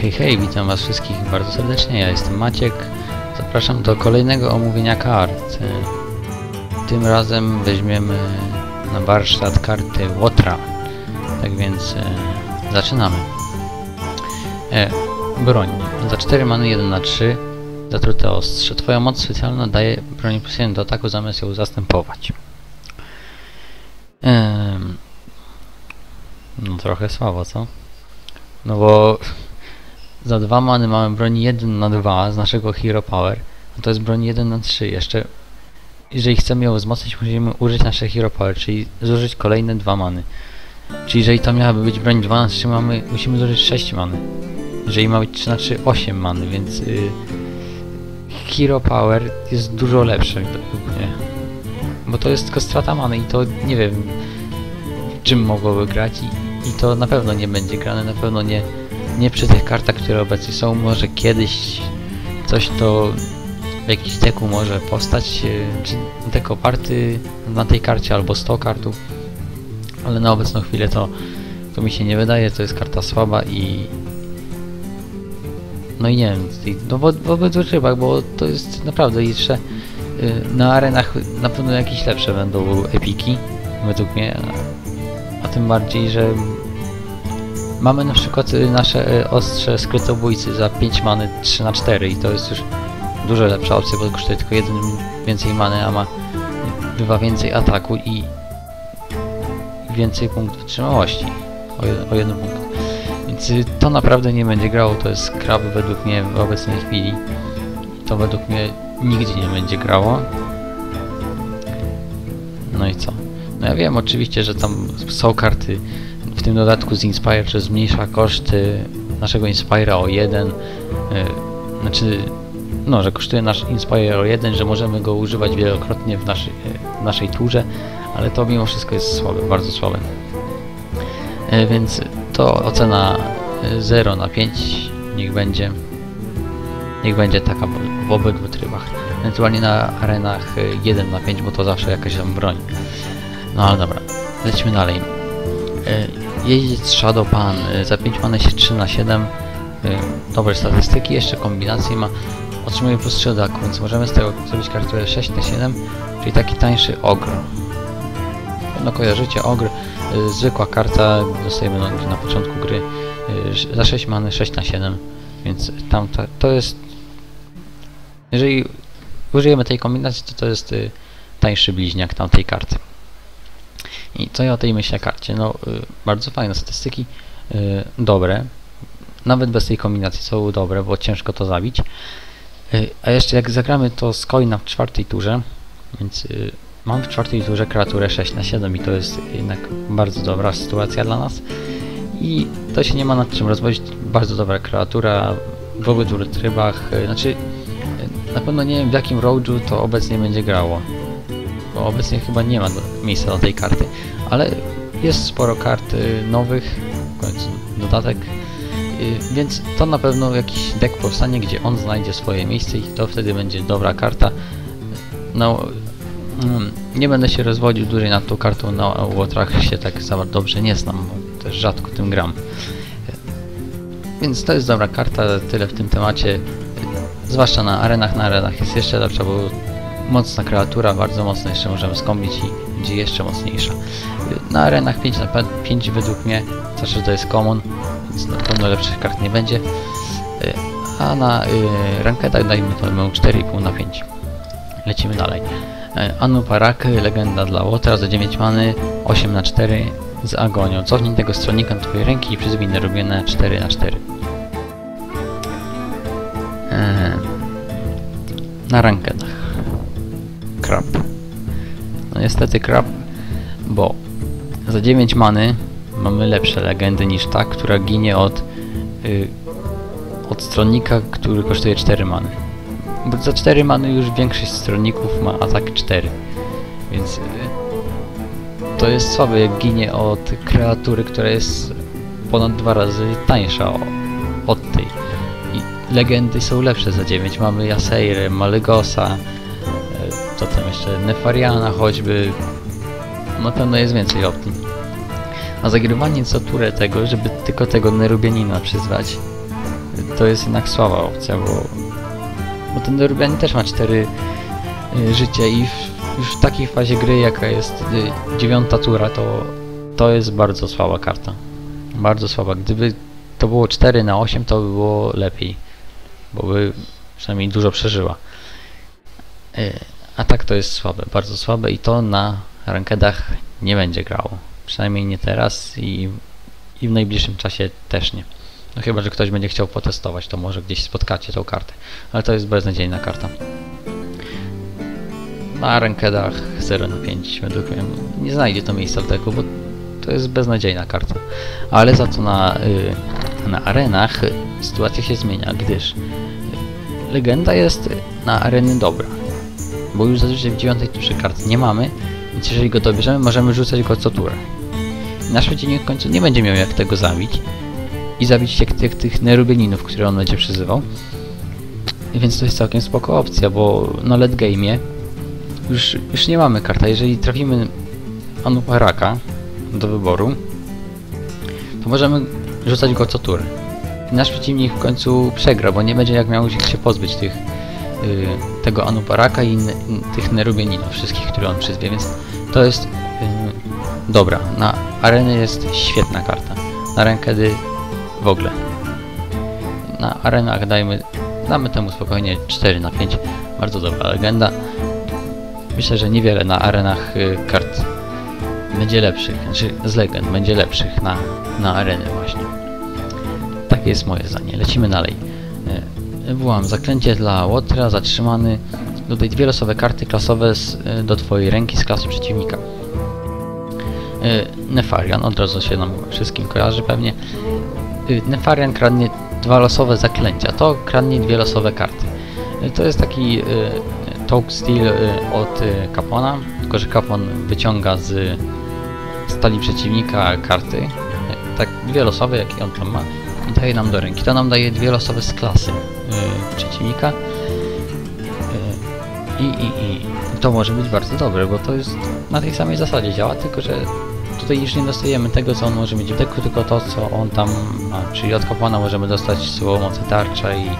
Hej, hej, witam was wszystkich bardzo serdecznie, ja jestem Maciek. Zapraszam do kolejnego omówienia kart. E, Tym razem weźmiemy na warsztat karty Łotra. Tak więc e, zaczynamy. E, broń. Za 4 many 1 na 3 zatrute ostrze. Twoja moc specjalna daje broni plus 1 do ataku zamiast ją zastępować. Em, no trochę słabo, co? No bo za dwa many mamy broń 1 na 2 z naszego Hero Power, a to jest broń 1 na 3. Jeszcze jeżeli chcemy ją wzmocnić, musimy użyć nasze Hero Power, czyli zużyć kolejne dwa many. Czyli jeżeli to miałaby być broń 2 na 3 mamy, musimy zużyć 6 many. Jeżeli ma być 3 na 3, 8 many, więc yy, Hero Power jest dużo lepsze mnie. Bo to jest tylko strata many i to nie wiem czym mogłoby grać i, i to na pewno nie będzie grane, na pewno nie, nie przy tych kartach, które obecnie są. Może kiedyś coś to w jakimś deku może postać, e, czy dek oparty na tej karcie albo 100 kartów, ale na obecną chwilę to, to mi się nie wydaje, to jest karta słaba i no i nie wiem, no wo- w obydwu trybach, bo to jest naprawdę jeszcze y, na arenach na pewno jakieś lepsze będą epiki, według mnie, a tym bardziej, że mamy na przykład y, nasze y, ostrze skrytobójcy za 5 many 3 na 4 i to jest już dużo lepsza opcja, bo kosztuje tylko jeden więcej many, a ma bywa więcej ataku i więcej punktów wytrzymałości. O, o jeden punkt. Więc y, to naprawdę nie będzie grało, to jest krab według mnie w obecnej chwili. To według mnie nigdzie nie będzie grało. No i co? No ja wiem oczywiście, że tam są karty tym dodatku z Inspire, że zmniejsza koszty naszego Inspire'a o jeden. y, Znaczy, no, że kosztuje nasz Inspire o jeden, że możemy go używać wielokrotnie w, naszej w naszej turze, ale to mimo wszystko jest słabe, bardzo słabe. E, Więc to ocena e, 0 na 5 niech będzie. Niech będzie taka w- obydwu trybach. Ewentualnie na arenach e, 1 na 5, bo to zawsze jakaś tam broń. No ale dobra, lecimy dalej. Jeździec Shadow Pan e, za 5 mamy się 3 na 7. e, Dobre statystyki, jeszcze kombinacje ma. Otrzymuje plus 3 do ataku, więc możemy z tego zrobić kartę 6 na 7, czyli taki tańszy ogr. No kojarzycie, ogr, y, zwykła karta, dostajemy na, na początku gry y, za 6 many 6 na 7, więc tam to, to jest... Jeżeli użyjemy tej kombinacji, to to jest y, tańszy bliźniak tamtej karty. I co ja o tej myślę karcie? No, y, bardzo fajne statystyki, y, dobre, nawet bez tej kombinacji są dobre, bo ciężko to zabić. Y, A jeszcze jak zagramy to z coina w czwartej turze, więc mam w czwartej turze kreaturę 6 na 7 i to jest jednak bardzo dobra sytuacja dla nas. I to się nie ma nad czym rozwodzić. Bardzo dobra kreatura w obydwu trybach. Znaczy, na pewno nie wiem w jakim roadżu to obecnie będzie grało. Bo obecnie chyba nie ma miejsca dla tej karty, ale jest sporo kart y, nowych, w końcu dodatek. Y, Więc to na pewno jakiś deck powstanie, gdzie on znajdzie swoje miejsce i to wtedy będzie dobra karta. No, mm, nie będę się rozwodził dłużej nad tą kartą, na Łotrach się tak za dobrze nie znam, też rzadko tym gram. Więc to jest dobra karta, tyle w tym temacie. Zwłaszcza na arenach, na arenach jest jeszcze lepsza, bo mocna kreatura, bardzo mocna, jeszcze możemy skombić i będzie jeszcze mocniejsza. Na arenach 5 na 5 według mnie, zawsze to jest common, więc na pewno lepszych kart nie będzie. Y, A na y, rankedach dajmy to 4,5 na 5. Lecimy dalej. E, Anu Parak, legenda dla Łotra za 9 many, 8 na 4 z agonią. Cofnij tego stronnika do twojej ręki i przyzwij robione 4 na 4. E, na rankedach. Krab. No niestety krab, bo za 9 many mamy lepsze legendy niż ta, która ginie od, y, od stronnika, który kosztuje 4 many. Bo za 4 many już większość stronników ma atak 4. Więc y, to jest słabe jak ginie od kreatury, która jest ponad dwa razy tańsza od tej. I legendy są lepsze za 9. Mamy Jaseirę, Malegosa, co tam jeszcze, Nefariana choćby. Na pewno jest więcej opcji. A zagrywanie co turę tego, żeby tylko tego Nerubianina przyzwać, to jest jednak słaba opcja, bo, bo ten Rubian też ma 4 y, życie i w, już w takiej fazie gry, jaka jest y, dziewiąta tura, to, to jest bardzo słaba karta. Bardzo słaba. Gdyby to było 4 na 8, to by było lepiej, bo by przynajmniej dużo przeżyła. Y, a tak to jest słabe, bardzo słabe i to na rankedach nie będzie grało. Przynajmniej nie teraz i, i w najbliższym czasie też nie. No chyba, że ktoś będzie chciał potestować, to może gdzieś spotkacie tą kartę. Ale to jest beznadziejna karta. Na rankedach 0 na 5 według mnie nie znajdzie to miejsca w deku, bo to jest beznadziejna karta. Ale za to na, y, na arenach sytuacja się zmienia, gdyż legenda jest na areny dobra. Bo już zazwyczaj w 9 turze kart nie mamy, więc jeżeli go dobierzemy, możemy rzucać go co turę. Nasz przeciwnik w końcu nie będzie miał jak tego zabić i zabić jak tych, tych nerubieninów, które on będzie przyzywał. Więc to jest całkiem spoko opcja, bo na late game'ie już, już nie mamy karta. Jeżeli trafimy Anuparaka do wyboru, to możemy rzucać go co turę. Nasz przeciwnik w końcu przegra, bo nie będzie jak miał się pozbyć tych, yy, tego Anuparaka i tych Nerubieninów, wszystkich, które on przyzwie, więc to jest yy, dobra. Na areny jest świetna karta. Na rankedy w ogóle. Na arenach dajmy, damy temu spokojnie 4 na 5. Bardzo dobra legenda. Myślę, że niewiele na arenach y, kart będzie lepszych, znaczy z legend będzie lepszych na, na areny właśnie. Takie jest moje zdanie. Lecimy dalej. Y, Wywołam zaklęcie dla Łotra, zatrzymany. Dodaj dwie losowe karty klasowe z, y, do twojej ręki z klasy przeciwnika. Nefarian, od razu się nam wszystkim kojarzy pewnie. Nefarian kradnie dwa losowe zaklęcia, to kradnie dwie losowe karty. To jest taki Talk Steel od Kapona, tylko że Kapon wyciąga z stali przeciwnika karty, tak dwie losowe, jakie on tam ma, i daje nam do ręki. To nam daje dwie losowe z klasy przeciwnika. I, i, I to może być bardzo dobre, bo to jest na tej samej zasadzie działa, tylko że tutaj już nie dostajemy tego, co on może mieć w deku, tylko to, co on tam ma. Czyli od kapłana możemy dostać słowo mocy tarcza i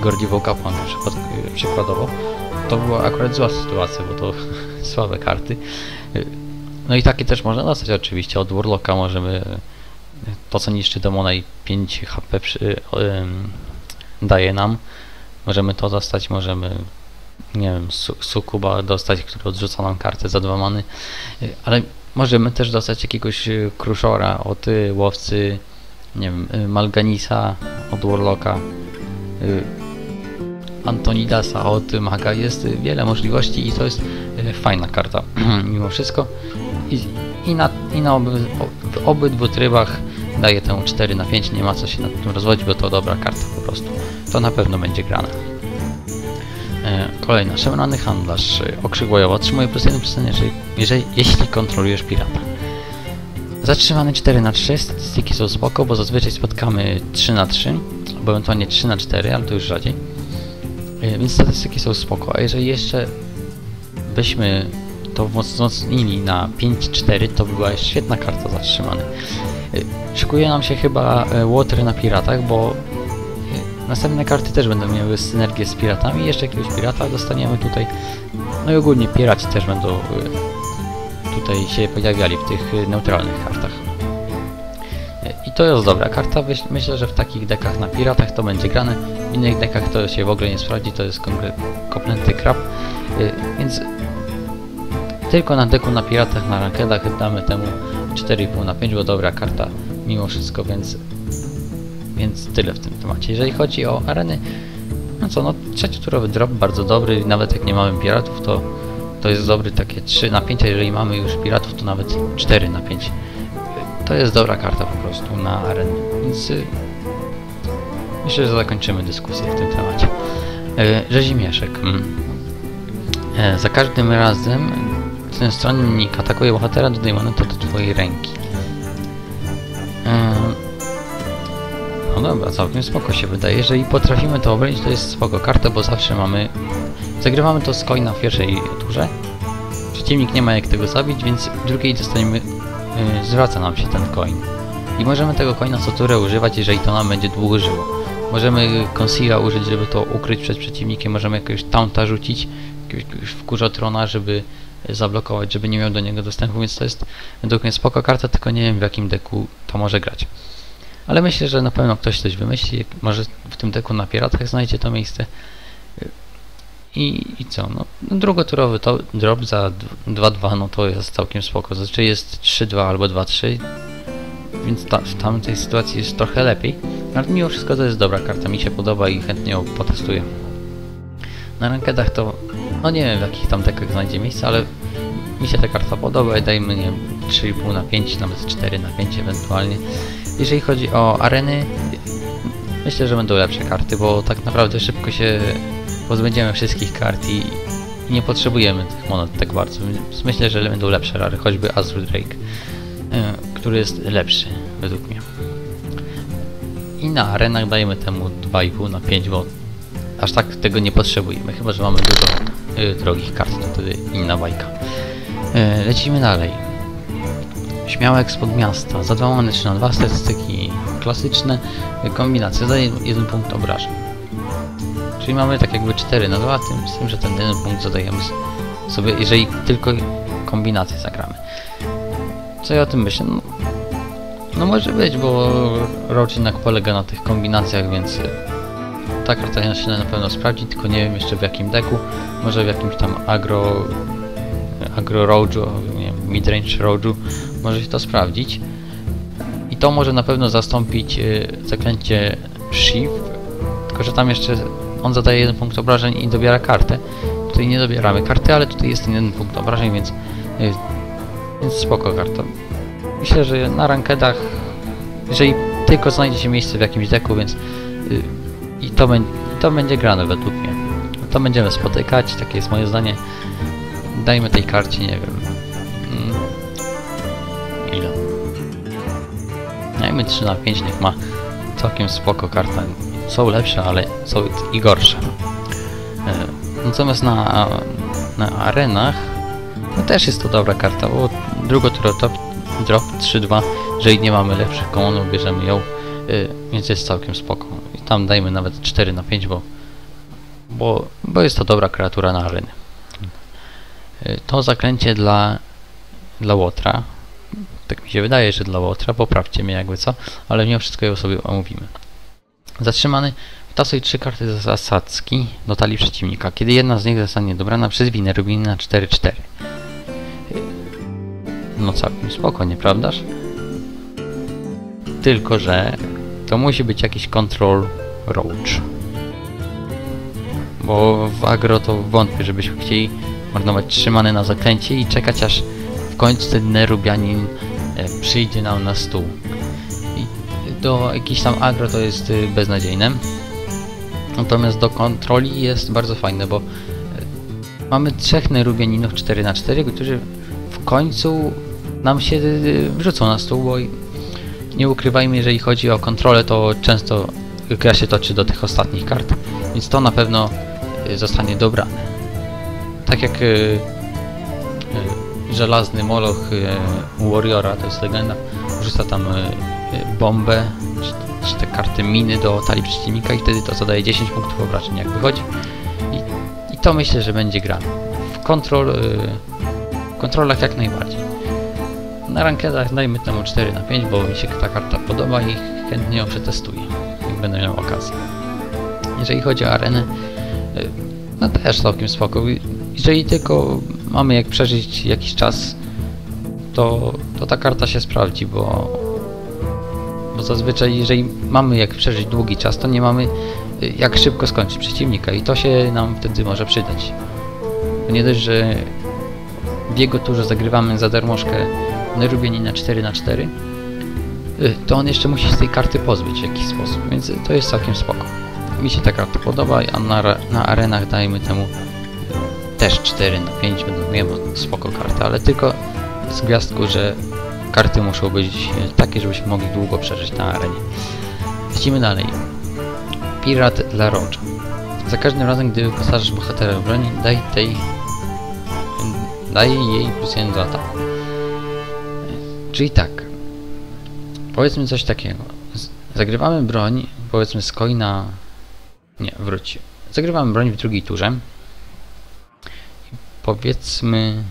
gorliwą kapłan na przykład, przykładowo. To była akurat zła sytuacja, bo to słabe karty. No i takie też można dostać oczywiście. Od Warlocka możemy to, co niszczy demona i 5 HP przy, daje nam. Możemy to dostać, możemy nie wiem, su Sukuba dostać, który odrzuca nam kartę za dwa many. Ale Możemy też dostać jakiegoś y, kruszora od łowcy, nie wiem, y, Malganisa od Warlocka, Antonidasa od Maga. Jest wiele możliwości i to jest fajna karta mimo wszystko. I, i na, i na obydwu trybach daje tę 4 na 5, nie ma co się nad tym rozwodzić, bo to dobra karta po prostu. To na pewno będzie grane. E, kolejna. Szemrany handlarz. Okrzyk. Otrzymuje plus 1 przecenie, jeżeli, jeśli kontrolujesz pirata. Zatrzymany 4 na 3 statystyki są spoko, bo zazwyczaj spotkamy 3 na 3 bo ewentualnie 3 na 4 ale to już rzadziej. E, więc statystyki są spoko, a jeżeli jeszcze byśmy to wzmocnili na 5-4, to była świetna karta zatrzymany. E, szykuje nam się chyba Water na piratach, bo Następne karty też będą miały synergię z piratami. Jeszcze jakiegoś pirata dostaniemy tutaj. No i ogólnie piraci też będą y, tutaj się pojawiali w tych neutralnych kartach. I to jest dobra karta. Myślę, że w takich dekach na piratach to będzie grane. W innych dekach to się w ogóle nie sprawdzi. To jest kompletny krab. Więc tylko na deku na piratach, na rankedach damy temu 4,5 na 5, bo dobra karta mimo wszystko, więc więc tyle w tym temacie. Jeżeli chodzi o areny, no co, no trzecioturowy drop bardzo dobry, nawet jak nie mamy piratów, to to jest dobry takie 3 na 5, a jeżeli mamy już piratów, to nawet 4 na 5. To jest dobra karta po prostu na areny, więc y, myślę, że zakończymy dyskusję w tym temacie. E, Rzezimieszek. Mm. E, za każdym razem ten stronnik atakuje bohatera, dodaj monetę do twojej ręki. No dobra, całkiem spoko się wydaje. Jeżeli potrafimy to obronić, to jest spoko karta, bo zawsze mamy... Zagrywamy to z coina w pierwszej turze. Przeciwnik nie ma jak tego zabić, więc w drugiej dostaniemy... Yy, zwraca nam się ten coin. I możemy tego coina co turę używać, jeżeli to nam będzie długo żyło. Możemy Conceala użyć, żeby to ukryć przed przeciwnikiem, możemy jakiegoś taunta rzucić, jakiegoś wkurzotrona, żeby zablokować, żeby nie miał do niego dostępu, więc to jest według mnie spoko karta, tylko nie wiem w jakim deku to może grać. Ale myślę, że na pewno ktoś coś wymyśli, może w tym deku na piratach znajdzie to miejsce. I, i co? No, drugoturowy to drop za 2-2, no to jest całkiem spoko. Zazwyczaj jest 3-2 albo 2-3, więc ta, w tamtej sytuacji jest trochę lepiej. Ale mimo wszystko to jest dobra karta, mi się podoba i chętnie ją potestuję. Na rankedach to, no nie wiem w jakich tam dekach znajdzie miejsce, ale mi się ta karta podoba i dajmy nie 3,5 na 5, nawet 4 na 5 ewentualnie. Jeżeli chodzi o areny, myślę, że będą lepsze karty, bo tak naprawdę szybko się pozbędziemy wszystkich kart i nie potrzebujemy tych monet tak bardzo. Myślę, że będą lepsze rary, choćby Azure Drake, e, który jest lepszy według mnie. I na arenach dajemy temu 2,5 na 5, bo aż tak tego nie potrzebujemy, chyba że mamy dużo y, drogich kart, to wtedy inna bajka. Y, lecimy dalej. Śmiałek spod miasta. Za dwa monety na dwa statystyki klasyczne. Kombinacje. Zadaje jeden punkt obrażeń. Czyli mamy tak jakby 4 na 2, tym, z tym, że ten jeden punkt zadajemy sobie, jeżeli tylko kombinację zagramy. Co ja o tym myślę? No, no może być, bo jednak polega na tych kombinacjach, więc ta karta się na pewno sprawdzi, tylko nie wiem jeszcze w jakim deku. Może w jakimś tam agro... agro roadżu, nie wiem, midrange roadżu może się to sprawdzić. I to może na pewno zastąpić y, zaklęcie Shift, tylko że tam jeszcze on zadaje jeden punkt obrażeń i dobiera kartę. Tutaj nie dobieramy karty, ale tutaj jest jeden punkt obrażeń, więc, y, więc spoko karta. Myślę, że na rankedach, jeżeli tylko znajdzie się miejsce w jakimś deku, więc y, i to, to będzie grane według mnie. To będziemy spotykać, takie jest moje zdanie. Dajmy tej karcie, nie wiem... Mm, ile? Dajmy 3 na 5, niech ma całkiem spoko karta. Są lepsze, ale są i gorsze. E, natomiast na, na arenach no też jest to dobra karta, bo drugo top drop 3-2, jeżeli nie mamy lepszych komunów, bierzemy ją, y, więc jest całkiem spoko. Tam dajmy nawet 4 na 5, bo, bo, bo jest to dobra kreatura na areny. To zaklęcie dla, dla Łotra, tak mi się wydaje, że dla Łotra, poprawcie mnie jakby co, ale mimo wszystko ją sobie omówimy. Zatrzymany wtasuj trzy karty zasadzki do talii przeciwnika. Kiedy jedna z nich zostanie dobrana przez winę, robimy na 4-4. No całkiem spoko, nieprawdaż? Tylko, że to musi być jakiś control roach. Bo w agro to wątpię, żebyśmy chcieli marnować trzymane na zakręcie i czekać aż w końcu ten Nerubianin e, przyjdzie nam na stół. I do jakiś tam agro to jest y, beznadziejne. Natomiast do kontroli jest bardzo fajne, bo e, mamy trzech Nerubianinów 4 na 4 którzy w końcu nam się y, wrzucą na stół, bo nie ukrywajmy, jeżeli chodzi o kontrolę, to często gra się toczy do tych ostatnich kart, więc to na pewno y, zostanie dobrane. Tak jak y, żelazny moloch Warriora, to jest legenda, wrzuca tam bombę, czy, czy te karty miny do talii przeciwnika i wtedy to zadaje 10 punktów obrażeń jak wychodzi. I, i to myślę, że będzie grane. W kontrol, w kontrolach jak najbardziej. Na rankedach dajmy temu 4 na 5, bo mi się ta karta podoba i chętnie ją przetestuję, jak będę miał okazję. Jeżeli chodzi o arenę, y, no też całkiem spoko. Jeżeli tylko mamy jak przeżyć jakiś czas, to, to ta karta się sprawdzi, bo, bo zazwyczaj jeżeli mamy jak przeżyć długi czas, to nie mamy y, jak szybko skończyć przeciwnika i to się nam wtedy może przydać. Bo nie dość, że w jego turze zagrywamy za darmożkę Nerubieni na 4 na 4 y, to on jeszcze musi z tej karty pozbyć w jakiś sposób, więc to jest całkiem spoko. Mi się ta karta podoba, a na, na arenach dajmy temu też 4 na 5, będą wiem, spoko karta, ale tylko z gwiazdką, że karty muszą być takie, żebyśmy mogli długo przeżyć na arenie. Lecimy dalej. Pirat dla Rocha. Za każdym razem, gdy wyposażysz bohatera w broni, daj tej daj jej plus 1 do ataku. Czyli tak. Powiedzmy coś takiego. Zagrywamy broń, powiedzmy z coina... Nie, wróć. Zagrywamy broń w drugiej turze. Powiedzmy...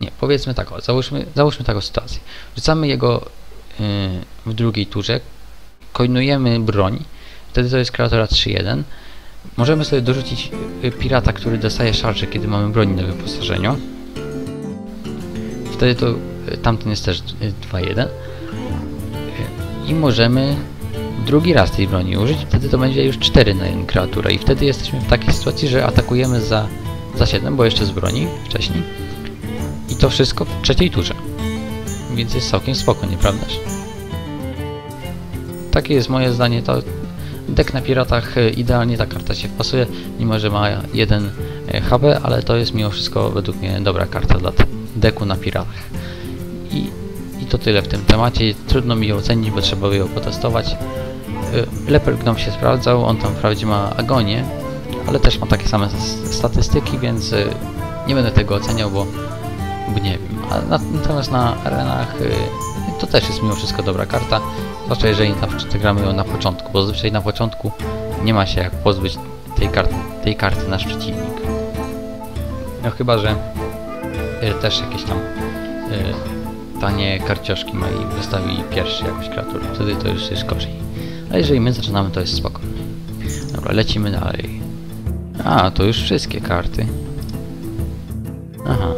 Nie, powiedzmy tak, o, załóżmy, załóżmy taką sytuację. Rzucamy jego yy, w drugiej turze, coinujemy broń, wtedy to jest kreatora 3-1. Możemy sobie dorzucić y, pirata, który dostaje szarże, kiedy mamy broń na wyposażeniu. Wtedy to tamten jest też y, 2-1. Y, I możemy drugi raz tej broni użyć, wtedy to będzie już 4 na 1 kreaturę i wtedy jesteśmy w takiej sytuacji, że atakujemy za, za 7, bo jeszcze z broni wcześniej. I to wszystko w trzeciej turze. Więc jest całkiem spoko, nieprawdaż? Takie jest moje zdanie, to Dek na piratach e, idealnie ta karta się wpasuje, mimo że ma jeden e, HB, ale to jest mimo wszystko według mnie dobra karta dla deku na piratach. I, I to tyle w tym temacie. Trudno mi ocenić, bo trzeba ją potestować. E, Leper Gnome się sprawdzał, on tam wprawdzie ma agonię, ale też ma takie same statystyki, więc nie będę tego oceniał, bo, bo nie wiem. A na, natomiast na arenach to też jest mimo wszystko dobra karta, zwłaszcza jeżeli na przykład gramy ją na początku, bo zazwyczaj na początku nie ma się jak pozbyć tej karty, tej karty nasz przeciwnik. No chyba, że y, też jakieś tam y, tanie karcioszki ma i wystawi pierwszy jakąś kreaturę, wtedy to już jest gorzej. A jeżeli my zaczynamy, to jest spoko. Dobra, lecimy dalej. A, to już wszystkie karty. Aha.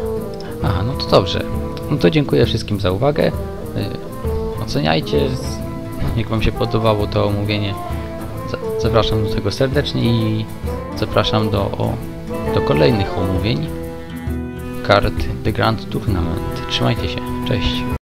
Aha, no to dobrze. No to dziękuję wszystkim za uwagę. Y, oceniajcie, jak Wam się podobało to omówienie. Zapraszam do tego serdecznie i zapraszam do, do kolejnych omówień kart The Grand Tournament. Trzymajcie się, cześć!